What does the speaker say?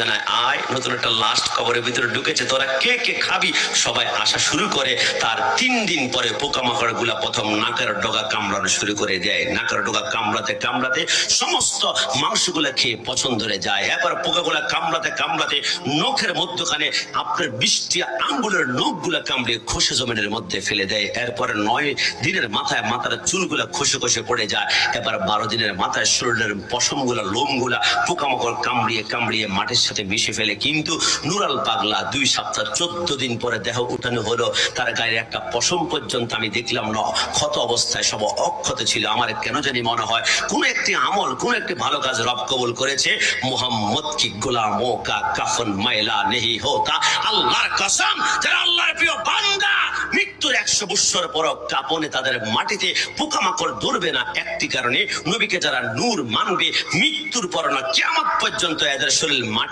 জানায় আয় একটা লাস্ট কবরের ভিতরে ঢুকেছে। তোরা কে কে খাবি? সবাই আসা শুরু করে, তার তিন দিন পরে পোকামাকড়গুলা প্রথম নাকের কামড়ানো শুরু করে দেয়। নাকের কামড়াতে কামড়াতে সমস্ত খেয়ে পছন্দ হয়ে যায় এবার কামড়াতে কামড়াতে নখের মধ্যখানে আপনার বৃষ্টি আঙ্গুলের নখগুলা কামড়ে খসে জমিনের মধ্যে ফেলে দেয়। এরপরে নয় দিনের মাথায় মাথার চুলগুলা খসে খসে পড়ে যায়। এবার বারো দিনের মাথায় শরীরের পশমগুলা, লোমগুলা পোকামাকড় কামড়িয়ে কামড়িয়ে মাটির সাথে মিশে ফেলে। কিন্তু নুরাল পাগলা দুই সপ্তাহ চোদ্দ দিন পরে দেহ উঠানো হলো। তার গায়ে একটা পশম পর্যন্ত আমি দেখলাম না। ক্ষত অবস্থায় সব অক্ষত ছিল। আমার কেন জানি মনে হয় কোন একটি আমল, কোন একটি ভালো কাজ রব কবুল করেছে। মোহাম্মদ কি গোলাম ও কাফন মাইলা নেহি হোতা আল্লাহর কসম, যারা আল্লাহর প্রিয় বান্দা, মৃত্যুর একশো বৎসর পর কাপনে তাদের মাটিতে পোকামাকড় ধরবে না একটি কারণে। নবীকে যারা নূর মানবে, মৃত্যুর পর না কেমন পর্যন্ত এদের শরীর মাটি